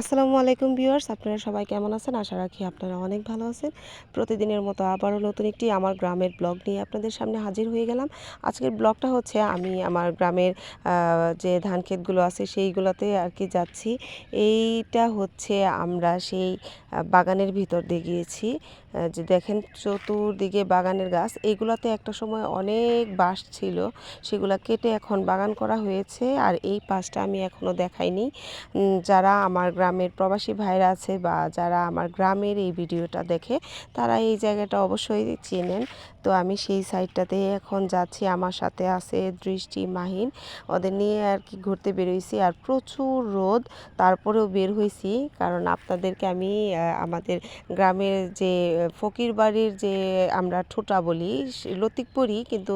আসসালামু আলাইকুম ভিউয়ার্স, আপনারা সবাই কেমন আছেন? আশা রাখি আপনারা অনেক ভালো আছেন। প্রতিদিনের মতো আবারও নতুন একটি আমার গ্রামের ব্লগ নিয়ে আপনাদের সামনে হাজির হয়ে গেলাম। আজকের ব্লগটা হচ্ছে আমি আমার গ্রামের যে ধান ক্ষেতগুলো আছে সেইগুলোতে আর কি যাচ্ছি। এইটা হচ্ছে আমরা সেই বাগানের ভিতর দিয়ে গিয়েছি। যে দেখেন চতুর্দিকে বাগানের গাছ। এইগুলাতে একটা সময় অনেক বাঁশ ছিল। সেগুলা কেটে এখন বাগান করা হয়েছে। আর এই পাশটা আমি এখনও দেখাইনি। যারা আমার গ্রামের প্রবাসী ভাইরা আছে বা যারা আমার গ্রামের এই ভিডিওটা দেখে, তারা এই জায়গাটা অবশ্যই চেনেন। তো আমি সেই সাইডটাতে এখন যাচ্ছি। আমার সাথে আছে দৃষ্টি, মাহিন। ওদের নিয়ে আর কি ঘুরতে বেরোইছি। আর প্রচুর রোদ। তারপরেও বের হয়েছি কারণ আপনাদেরকে আমি আমাদের গ্রামের যে ফকির বাড়ির যে, আমরা ঠোঁটা বলি লতিকপুরি কিন্তু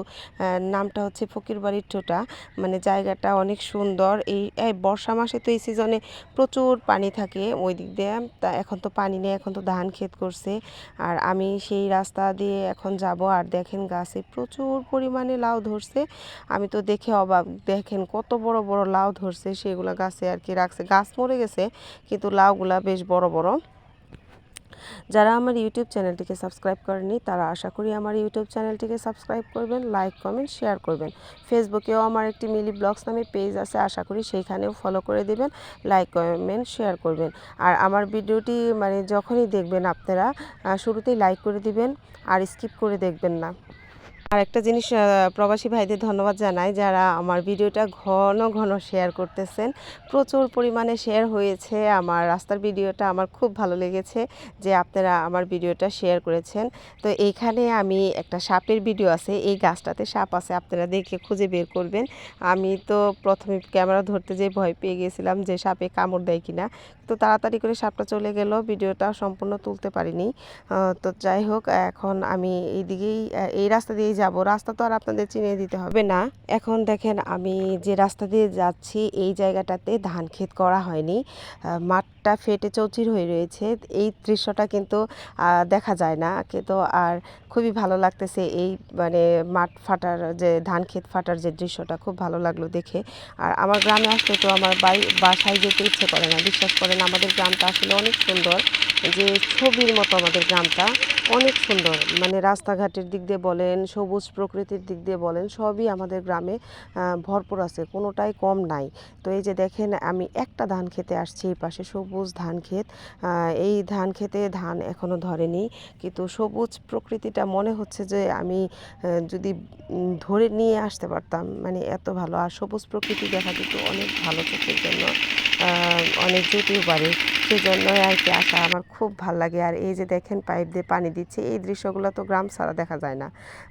নামটা হচ্ছে ফকির বাড়ির ঠোঁটা। মানে জায়গাটা অনেক সুন্দর। এই এই বর্ষা মাসে তো এই সিজনে প্রচুর পানি থাকে ওই দিক দিয়ে। তা এখন তো পানি নেই, এখন তো ধান ক্ষেত করছে। আর আমি সেই রাস্তা দিয়ে এখন যাব। আর দেখেন গাছে প্রচুর পরিমাণে লাউ ধরছে। আমি তো দেখে অবাক, দেখেন কত বড় বড় লাউ ধরছে, সেগুলো গাছে আর কি রাখছে। গাছ মরে গেছে, কিন্তু লাউগুলা বেশ বড় বড়। যারা আমার ইউটিউব চ্যানেলটিকে সাবস্ক্রাইব করেনি তারা আশা করি আমার ইউটিউব চ্যানেলটিকে সাবস্ক্রাইব করবেন, লাইক, কমেন্ট, শেয়ার করবেন। ফেসবুকেও আমার একটি মিলি ব্লগস নামে পেজ আছে, আশা করি সেইখানেও ফলো করে দেবেন, লাইক, কমেন্ট, শেয়ার করবেন। আর আমার ভিডিওটি মানে যখনই দেখবেন আপনারা শুরুতেই লাইক করে দিবেন, আর স্কিপ করে দেখবেন না। আর একটা জিনিস প্রবাসী ভাইদের ধন্যবাদ জানাই যারা আমার ভিডিওটা ঘন ঘন শেয়ার করতেছেন। প্রচুর পরিমাণে শেয়ার হয়েছে। আমার রাস্তার ভিডিওটা আমার খুব ভালো লেগেছে যে আপনারা আমার ভিডিওটা শেয়ার করেছেন। তো এইখানে আমি একটা সাপের ভিডিও আছে, এই গাছটাতে সাপ আছে, আপনারা দেখে খুঁজে বের করবেন। আমি তো প্রথমে ক্যামেরা ধরতে যেয়ে ভয় পেয়ে গেছিলাম যে সাপে কামড় দেয় কিনা। তো তাড়াতাড়ি করে সাপটা চলে গেল ভিডিওটা সম্পূর্ণ তুলতে পারিনি। তো যাই হোক এখন আমি এই দিকেই এই রাস্তা দিয়েই যাব। রাস্তা তো আর আপনাদের চিনিয়ে দিতে হবে না। এখন দেখেন আমি যে রাস্তা দিয়ে যাচ্ছি এই জায়গাটাতে ধান ক্ষেত করা হয়নি। আহ, মাঠটা ফেটে চৌচির হয়ে রয়েছে। এই দৃশ্যটা কিন্তু দেখা যায় না। কিন্তু আর খুবই ভালো লাগতেছে এই মানে মাঠ ফাটার যে, ধান ক্ষেত ফাটার যে দৃশ্যটা। খুব ভালো লাগল দেখে। আর আমার গ্রামে আসলে তো আমার বাড়ি, বাসায় যেতে ইচ্ছে করে না। বিশ্বাস করেন, আমাদের গ্রামটা আসলে অনেক সুন্দর। যে ছবির মতো আমাদের গ্রামটা, অনেক সুন্দর। মানে রাস্তাঘাটের দিক দিয়ে বলেন, সবুজ প্রকৃতির দিক দিয়ে বলেন, সবই আমাদের গ্রামে ভরপুর আছে। কোনোটাই কম নাই। তো এই যে দেখেন, আমি একটা ধান খেতে আসছি এই পাশে, সবুজ ধান ক্ষেত। এই ধান খেতে ধান এখনও ধরেনি। কিন্তু সবুজ প্রকৃতিটা মনে হচ্ছে যে আমি যদি ধরে নিয়ে আসতে পারতাম মানে এত ভালো। আর সবুজ প্রকৃতি দেখা কিন্তু অনেক ভালো চোখের জন্য। অনেক জুটিও পারে সেজন্যই আর কি আসা আমার খুব ভালো লাগে। আর এই যে দেখেন পাইপ দিয়ে পানি দিচ্ছে, এই দৃশ্যগুলো তো গ্রাম ছাড়া দেখা যায় না।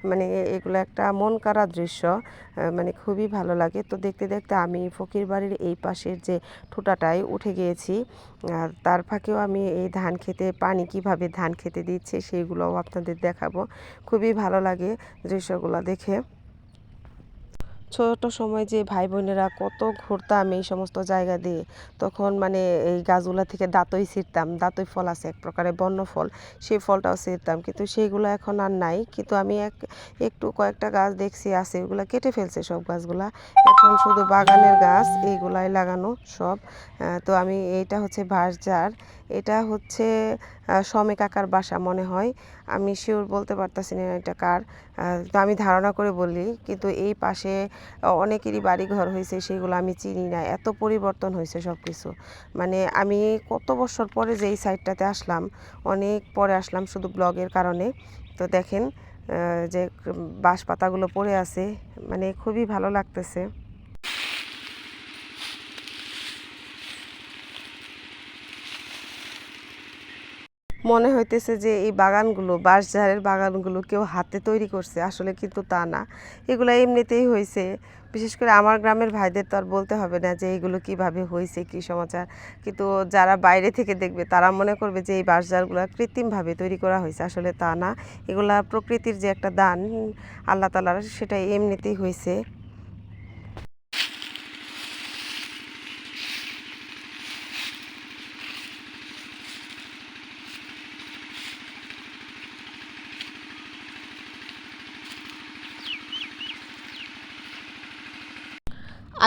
মানে এগুলো একটা মন কাড়া দৃশ্য মানে খুবই ভালো লাগে। তো দেখতে দেখতে আমি ফকির বাড়ির এই পাশের যে ঠোঁটাটায় উঠে গিয়েছি। আর তার ফাঁকেও আমি এই ধান খেতে, পানি কীভাবে ধান খেতে দিচ্ছে, সেইগুলোও আপনাদের দেখাবো। খুবই ভালো লাগে দৃশ্যগুলো দেখে। ছোট সময় যে ভাই বোনেরা কত ঘুরতাম এই সমস্ত জায়গা দিয়ে তখন মানে এই গাছগুলা থেকে দাঁতই ছিঁড়তাম দাঁতই ফল আছে এক প্রকারের বন্য ফল সেই ফলটাও ছিঁড়তাম। কিন্তু সেইগুলো এখন আর নাই। কিন্তু আমি এক একটু কয়েকটা গাছ দেখছি আছে ওগুলা কেটে ফেলছে সব গাছগুলা। এখন শুধু বাগানের গাছ এইগুলাই লাগানো সব। তো আমি এইটা হচ্ছে বাঁশঝাড় এটা হচ্ছে আহ, সমে কাকার বাসা মনে হয়। আমি শিওর বলতে পারতাছি না এটা কার। তো আমি ধারণা করে বলি, কিন্তু এই পাশে অনেকেরই বাড়ি ঘর হয়েছে, সেগুলো আমি চিনি না। এত পরিবর্তন হয়েছে সব কিছু মানে আমি কত বছর পরে যে এই সাইডটাতে আসলাম, অনেক পরে আসলাম শুধু ব্লগের কারণে। তো দেখেন যে বাঁশ পাতাগুলো পড়ে আছে মানে খুবই ভালো লাগতেছে। মনে হইতেছে যে এই বাগানগুলো, বাঁশঝাড়ের বাগানগুলো কেউ হাতে তৈরি করছে, আসলে কিন্তু তা না। এগুলো এমনিতেই হয়েছে বিশেষ করে আমার গ্রামের ভাইদের তো আর বলতে হবে না যে এগুলো কীভাবে হয়েছে কি সমাচার। কিন্তু যারা বাইরে থেকে দেখবে, তারা মনে করবে যে এই বাঁশঝাড়গুলো কৃত্রিমভাবে তৈরি করা হয়েছে আসলে তা না। এগুলা প্রকৃতির যে একটা দান, আল্লাহ তালার সেটা এমনিতেই হয়েছে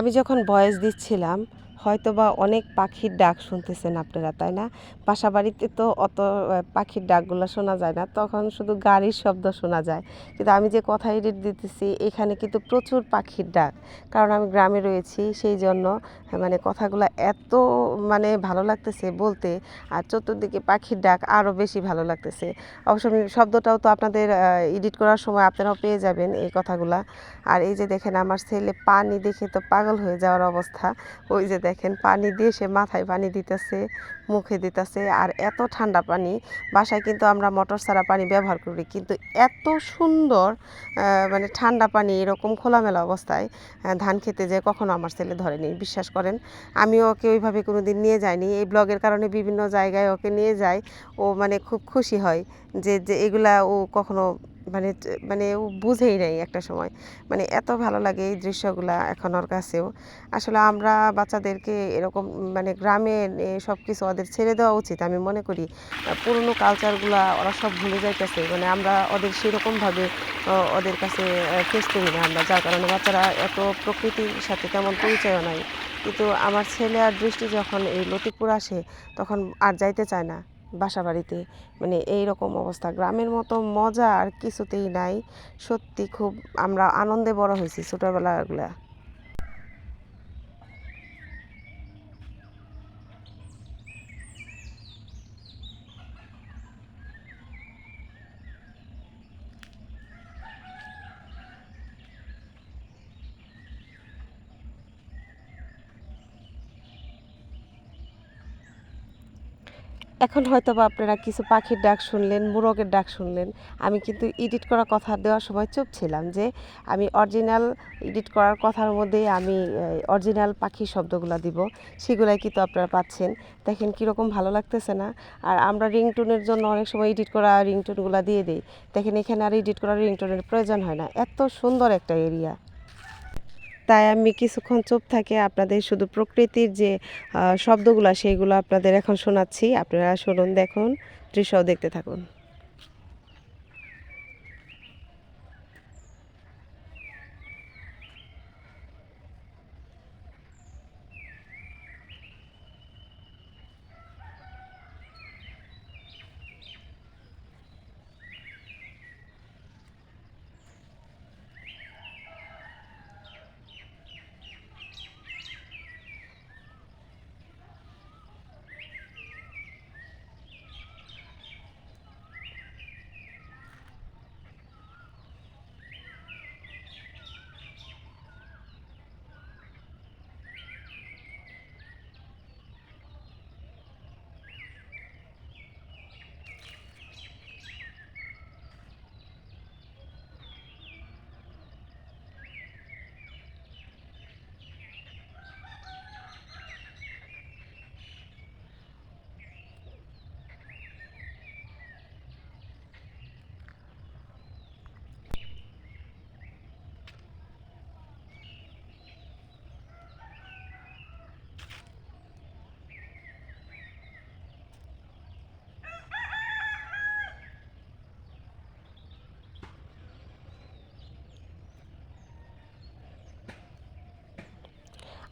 আমি যখন ভয়েস দিচ্ছিলাম হয়তোবা অনেক পাখির ডাক শুনতেছেন আপনারা, তাই না? বাসা বাড়িতে তো অত পাখির ডাকগুলো শোনা যায় না, তখন শুধু গাড়ির শব্দ শোনা যায়। কিন্তু আমি যে কথা এডিট দিতেছি, এখানে কিন্তু প্রচুর পাখির ডাক। কারণ আমি গ্রামে রয়েছি, সেই জন্য মানে কথাগুলো এত মানে ভালো লাগতেছে বলতে, আর চতুর্দিকে পাখির ডাক আরও বেশি ভালো লাগতেছে। অবশ্য শব্দটাও তো আপনাদের এডিট করার সময় আপনারাও পেয়ে যাবেন এই কথাগুলা। আর এই যে দেখেন, আমার ছেলে পানি দেখে তো পাগল হয়ে যাওয়ার অবস্থা, ওই যে দেখেন, পানি দিয়ে সে মাথায় পানি দিতেছে, মুখে দিতেছে। আর এত ঠান্ডা পানি, বাসায় কিন্তু আমরা মোটর ছাড়া পানি ব্যবহার করি। কিন্তু এত সুন্দর মানে ঠান্ডা পানি, এরকম খোলামেলা অবস্থায় ধান খেতে যে কখনো আমার ছেলে ধরেনি, বিশ্বাস করেন। আমিও ওকে ওইভাবে কোনো দিন নিয়ে যাইনি। এই ব্লগের কারণে বিভিন্ন জায়গায় ওকে নিয়ে যাই। ও মানে খুব খুশি হয় যে যে এগুলা ও কখনো মানে মানে ও বুঝেই নাই একটা সময়। মানে এত ভালো লাগে এই দৃশ্যগুলা এখন ওর কাছেও। আসলে আমরা বাচ্চাদেরকে এরকম মানে গ্রামে সব কিছু ওদের ছেড়ে দেওয়া উচিত। আমি মনে করি পুরনো কালচারগুলা ওরা সব ভুলে যাইতেছে। মানে আমরা ওদের সেরকমভাবে ওদের কাছে ফেস করি না আমরা। যার কারণে বাচ্চারা এত প্রকৃতির সাথে তেমন পরিচয়ও নাই। কিন্তু আমার ছেলে আর দৃষ্টি যখন এই লতিকপুর আসে, তখন আর যাইতে চায় না। বাসা বাড়িতে মানে এই রকম অবস্থা। গ্রামের মতো মজা আর কিছুতেই নাই। সত্যি খুব আমরা আনন্দে বড় হয়েছি ছোটোবেলাগুলা। এখন হয়তো বা আপনারা কিছু পাখির ডাক শুনলেন, মোরগের ডাক শুনলেন। আমি কিন্তু এডিট করা কথা দেওয়ার সময় চুপ ছিলাম যে আমি অরিজিনাল এডিট করার কথার মধ্যেই আমি অরিজিনাল পাখির শব্দগুলো দিব। সেগুলাই কিন্তু আপনারা পাচ্ছেন। দেখেন কীরকম ভালো লাগতেছে না? আর আমরা রিংটোনের জন্য অনেক সময় এডিট করা রিংটোনগুলো দিয়ে দিই। দেখেন এখানে আর এডিট করা রিংটোনের প্রয়োজন হয় না। এত সুন্দর একটা এরিয়া তাই আমি কিছুক্ষণ চুপ থাকে আপনাদের শুধু প্রকৃতির যে শব্দগুলো, সেইগুলো আপনাদের এখন শোনাচ্ছি। আপনারা শুনুন, দেখুন দৃশ্য দেখতে থাকুন।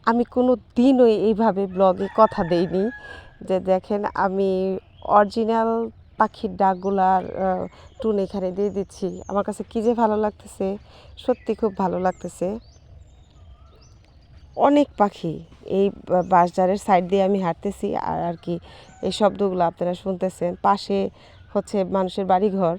আমি কোনো দিনও এইভাবে ব্লগে কথা দেইনি। যে দেখেন, আমি অরিজিনাল পাখির ডাকগুলার টুন এখানে দিয়ে দিচ্ছি। আমার কাছে কী যে ভালো লাগতেছে, সত্যি খুব ভালো লাগতেছে। অনেক পাখি এই বা- বাঁশঝাড়ের সাইড দিয়ে আমি হাঁটতেছি। আর আর কি, এই শব্দগুলো আপনারা শুনতেছেন। পাশে হচ্ছে মানুষের বাড়িঘর।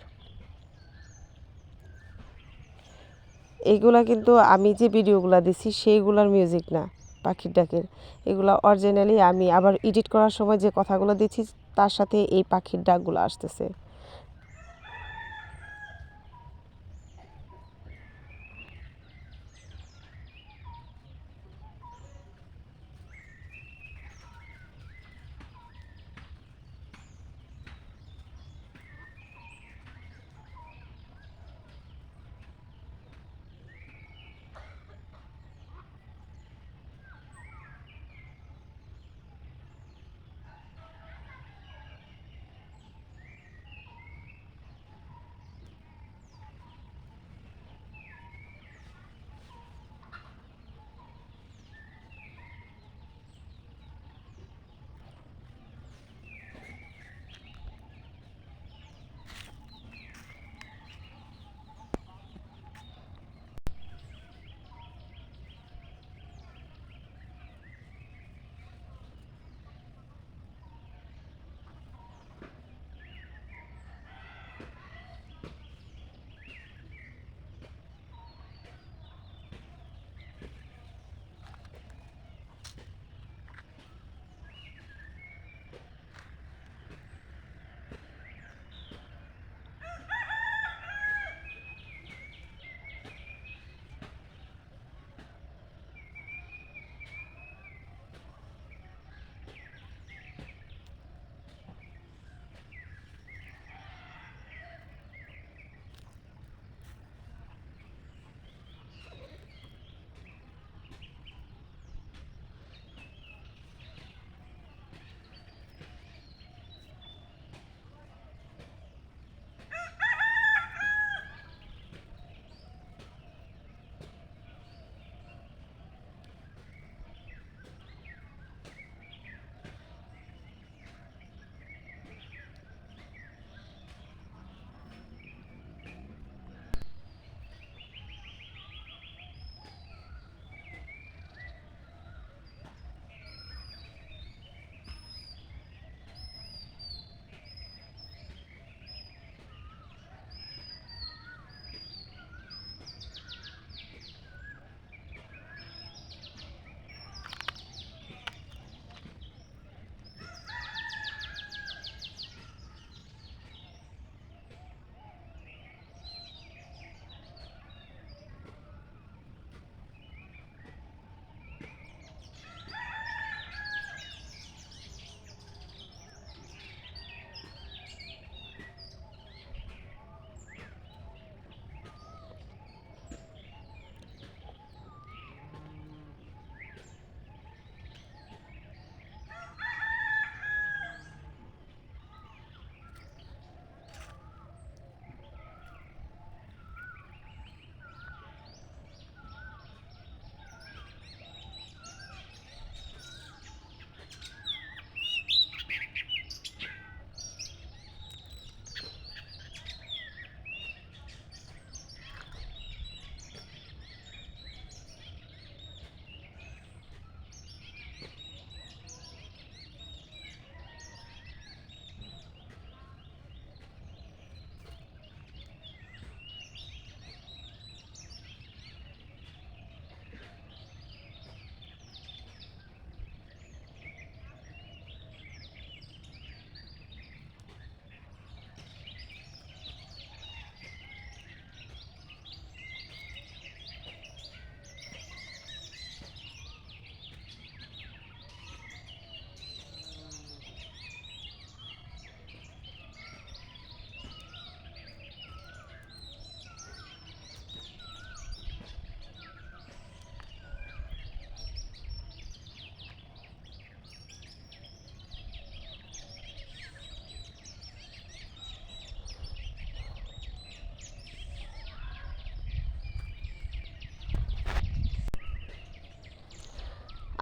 এইগুলা কিন্তু আমি যে ভিডিওগুলো দিছি, সেইগুলোর মিউজিক না। পাখির ডাকের। এগুলো অরিজিনালি আমি আবার এডিট করার সময় যে কথাগুলো দিচ্ছি, তার সাথে এই পাখির ডাকগুলো আসতেছে।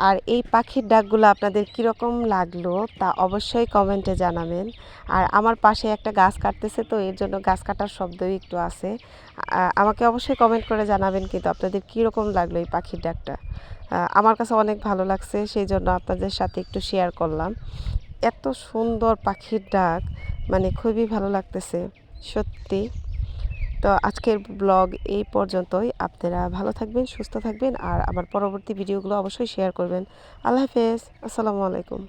আর এই পাখির ডাকগুলো আপনাদের কীরকম লাগল তা অবশ্যই কমেন্টে জানাবেন। আর আমার পাশে একটা গাছ কাটতেছে তো এর জন্য গাছ কাটার শব্দই একটু আছে। আমাকে অবশ্যই কমেন্ট করে জানাবেন কিন্তু আপনাদের কীরকম লাগল এই পাখির ডাকটা। আমার কাছে অনেক ভালো লাগছে, সেই জন্য আপনাদের সাথে একটু শেয়ার করলাম। এত সুন্দর পাখির ডাক মানে খুবই ভালো লাগতেছে, সত্যি। তো আজকের ব্লগ এই পর্যন্তই। আপনারা ভালো থাকবেন, সুস্থ থাকবেন আর আমার পরবর্তী ভিডিওগুলো অবশ্যই শেয়ার করবেন। আল্লাহ হাফেজ। আসসালামু আলাইকুম।